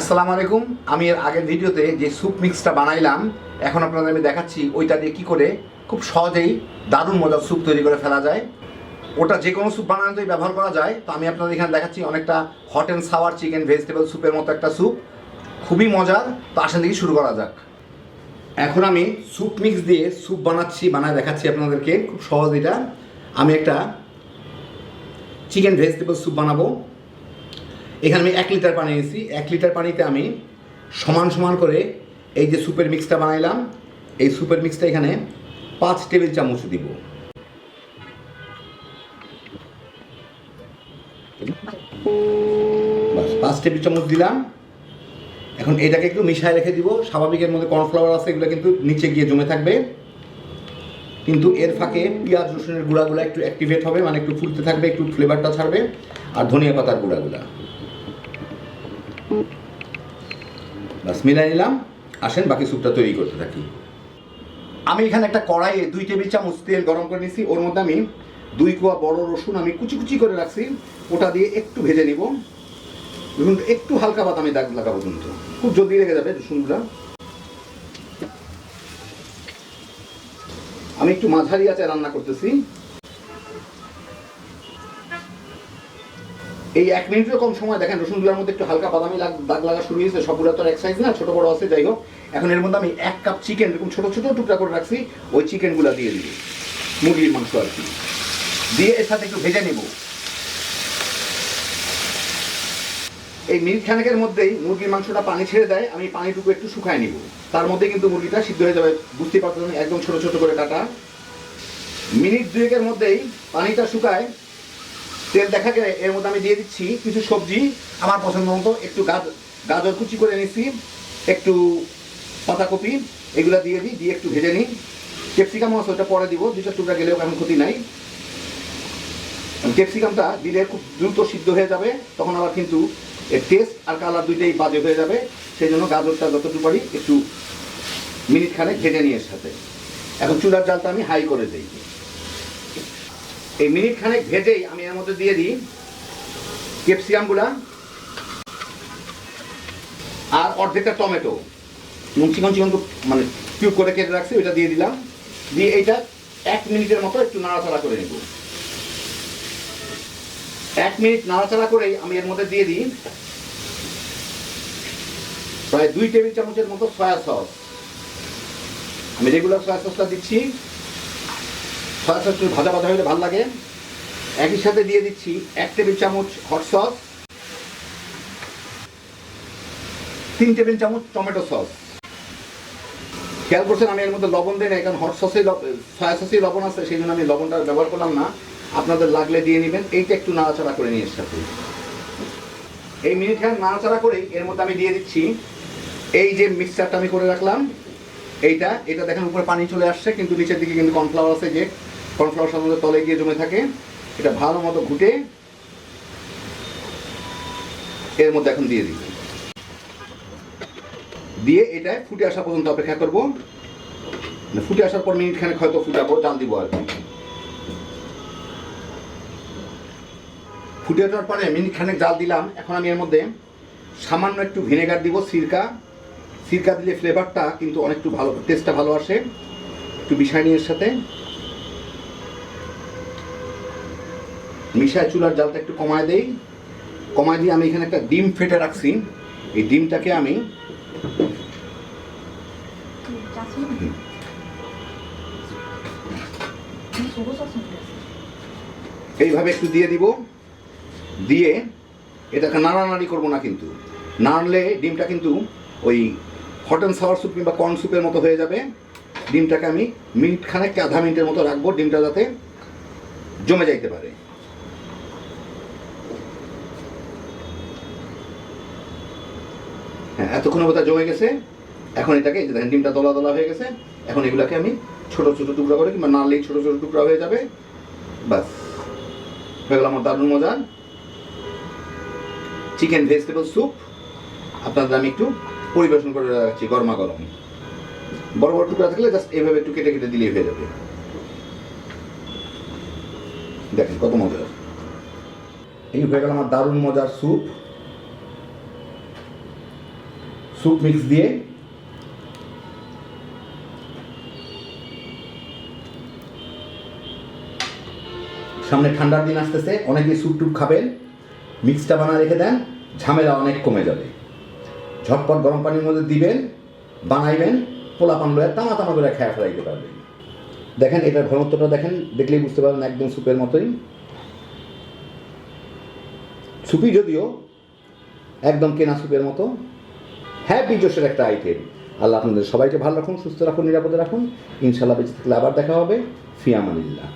আসসালামু আলাইকুম। আমি এর আগের ভিডিওতে যে স্যুপ মিক্সটা বানাইলাম, এখন আপনাদের আমি দেখাচ্ছি ওইটা দিয়ে কী করে খুব সহজেই দারুণ মজার স্যুপ তৈরি করে ফেলা যায়। ওটা যে কোনো স্যুপ বানানোতেই ব্যবহার করা যায়। তো আমি আপনাদের এখানে দেখাচ্ছি অনেকটা hot and sour chicken vegetable স্যুপের মতো একটা স্যুপ খুবই মজার। তো আসেন দেখি শুরু করা যাক। এখন আমি স্যুপ মিক্স দিয়ে স্যুপ বানাচ্ছি, বানায় দেখাচ্ছি আপনাদেরকে। খুব সহজ এটা। আমি একটা চিকেন ভেজিটেবল স্যুপ বানাবো। এখানে আমি এক লিটার পানি নিয়েছি এক লিটার পানিতে আমি সমান সমান করে এই যে সুপের মিক্সটা বানাইলাম, এই সুপের মিক্সটা এখানে পাঁচ টেবিল চামচ দিব। পাঁচ টেবিল চামচ দিলাম। এখন এটাকে একটু মিশায় রেখে দিব। স্বাভাবিকের মধ্যে কর্নফ্লাওয়ার আছে, এগুলো কিন্তু নিচে গিয়ে জমে থাকবে। কিন্তু এর ফাঁকে পেঁয়াজ, রসুনের গুঁড়াগুলো একটু অ্যাক্টিভেট হবে মানে একটু ফুলতে থাকবে, একটু ফ্লেভারটা ছাড়বে, আর ধনিয়া পাতার গুঁড়াগুলা। বাস, মিলাই নিলাম, আসেন, বাকি স্যুপটা তৈরি করতে থাকি। আমি এখানে একটা কড়াইয়ে দুই টেবিল চামচ তেল গরম করে নিয়েছি ওর মধ্যে আমি দুই কোয়া বড় রসুন আমি কুচি কুচি করে রাখছি, ওটা দিয়ে একটু ভেজে নিব। রসুন একটু হালকা বাদামি দাগ লাগা পর্যন্ত। খুব জলদি লেগে যাবে রসুনগুলা। আমি একটু মাঝারি আছে রান্না করতেছি। এই এক মিনিটের কম সময়, দেখেন রসুনগুলোর মধ্যে একটু হালকা বাদামি দাগ লাগা শুরু হয়েছে সবগুলো তো এক সাইজ না, ছোট বড় আছে, যাই হোক। এখন এর মধ্যে আমি এক কাপ চিকেন এরকম ছোট ছোট টুকরা করে রাখছি, ওই চিকেনগুলো দিয়ে দিই মুরগির মাংস আর কি। দিয়ে এর সাথে একটু ভেজে নেব। এই মিনিট খানেকের মধ্যেই মুরগির মাংসটা পানি ছেড়ে দেয়, আমি পানিটুকু একটু শুকায় নিব। তার মধ্যে কিন্তু মুরগিটা সিদ্ধ হয়ে যাবে বুঝতে পারছেন একদম ছোট ছোট করে কাটা। মিনিট দুয়েকের মধ্যেই পানিটা শুকায় তেল দেখা গেলে এর মধ্যে আমি দিয়ে দিচ্ছি কিছু সবজি। আমার পছন্দ মতো একটু গাজ- গাজর কুচি করে নিচ্ছি একটু পাতাকপি, এগুলো দিয়ে দিই, দিয়ে একটু ভেজে নিই। ক্যাপসিকাম আছে, ওটা পরে দিব দুটো টুকরা গেলেও এখন ক্ষতি নাই। ক্যাপসিকামটা দিলে খুব দ্রুত সিদ্ধ হয়ে যাবে, তখন আবার কিন্তু টেস্ট আর কালার দুইটাই বাজে হয়ে যাবে। সেই জন্য গাজরটা যতটুকু পারি একটু মিনিট খানেক ভেজে নিয়ে সাথে। এখন চুলার জালটা আমি হাই করে দিই। এই মিনিট খানেক ভেজেই আমি এর মধ্যে দিয়ে দিই ক্যাপসিকামগুলা আর অর্ধেকটা টমেটো। চিকন চিকন মানে কিউব করে কেটে রাখছি, ওইটা দিয়ে দিলাম। দিয়ে এইটা এক মিনিটের মতো একটু নাড়াচাড়া করে নেব। এক মিনিট নাড়াচাড়া করেই আমি এর মধ্যে দিয়ে দিই প্রায় দুই টেবিল চামচের মতো সয়া সস। আমি রেগুলার সয়া সসটা দিচ্ছি। সয়া সস ভাজা ভাজা হলে ভালো লাগে। একই সাথে দিয়ে দিচ্ছি এক টেবিল চামচ হট সস তিন টেবিল চামচ টমেটো সস খেয়াল করছেন আমি এর মধ্যে লবণ দিই না কারণ হট সসে সয়া সসে লবণ আছে, সেই জন্য আমি লবণটা ব্যবহার করলাম না। আপনাদের লাগলে দিয়ে নেবেন। এইটা একটু নাড়াচাড়া করে নিয়ে সাথে এই মিনিট খান নাড়াচাড়া করেই এর মধ্যে আমি দিয়ে দিচ্ছি। এই যে মিক্সচারটা আমি করে রাখলাম, এইটা, এটা দেখেন উপরে পানি চলে আসছে, কিন্তু নিচের দিকে কিন্তু কর্নফ্লাওয়ার আছে যে। কর্নফ্লাওয়ার সাধারণত তলে গিয়ে জমে থাকে। এটা ভালো মতো ঘুটে। এর মধ্যে এখন দিয়ে দিই। দিয়ে এটা ফুটে আসা পর্যন্ত অপেক্ষা করব। মানে ফুটে আসার পর মিনিট খানেক হয়তো ফুটাবো, জাল দিব আর কি। ফুটে ওঠার পরে মিনিট খানেক জাল দিলাম। এখন আমি এর মধ্যে সামান্য একটু ভিনেগার দিব, সিরকা। সিরকা দিলে ফ্লেভারটা কিন্তু অনেকটু ভালো টেস্টটা ভালো আসে। একটু বিষয় সাথে। মিশায় চুলার জালটা একটু কমায় দেই। কমায় দিয়ে আমি এখানে একটা ডিম ফেটে রাখছি। এই ডিমটাকে আমি এইভাবে একটু দিয়ে দিব। দিয়ে এটাকে নাড়ানাড়ি করব না কিন্তু। নাড়লে ডিমটা কিন্তু ওই হট অ্যান্ড সাওয়ার স্যুপ কিংবা কর্ন স্যুপের মতো হয়ে যাবে। ডিমটাকে আমি মিনিট খানেক আধা মিনিটের মতো রাখব। ডিমটা যাতে জমে যাইতে পারে। হ্যাঁ এতক্ষণ বোধহয় জমে গেছে। এখন এটাকে দেখেন, ডিমটা দলা দলা হয়ে গেছে। এখন এগুলাকে আমি ছোট ছোট টুকরা করে, কিংবা নাড়লেই ছোট ছোট টুকরা হয়ে যাবে। বাস। হয়ে গেল আমার দারুণ মজার চিকেন ভেজিটেবল স্যুপ। আপনাদের আমি একটু পরিবেশন করে রাখছি, গরমা গরম। বড় বড় টুকরা থাকলে জাস্ট এভাবে একটু কেটে কেটে দিলেই হয়ে যাবে। দেখেন কত মজার। এই হয়ে গেল আমার দারুণ মজার স্যুপ। স্যুপ মিক্স দিয়ে সামনে ঠান্ডার দিন আসতেছে, অনেকেই স্যুপ টুপ খাবেন মিক্সটা বানা রেখে দেন, ঝামেলা অনেক কমে যাবে। ঝটপট গরম পানির মধ্যে দিবেন, বানাইবেন পোলা পান লয়ে তামা তামা করে খেয়া ফেলাইতে পারবেন। দেখেন, এটার ঘনত্বটা দেখেন, দেখলেই বুঝতে পারবেন একদম স্যুপের মতোই। সুপি যদিও একদম কেনা সুপের মতো হ্যাপি জোশের একটা আইটেম আল্লাহ আপনাদের সবাইকে ভালো রাখুন, সুস্থ রাখুন, নিরাপদে রাখুন। ইনশাল্লাহ বেঁচে থাকলে আবার দেখা হবে। ফিয়ামানিল্লাহ।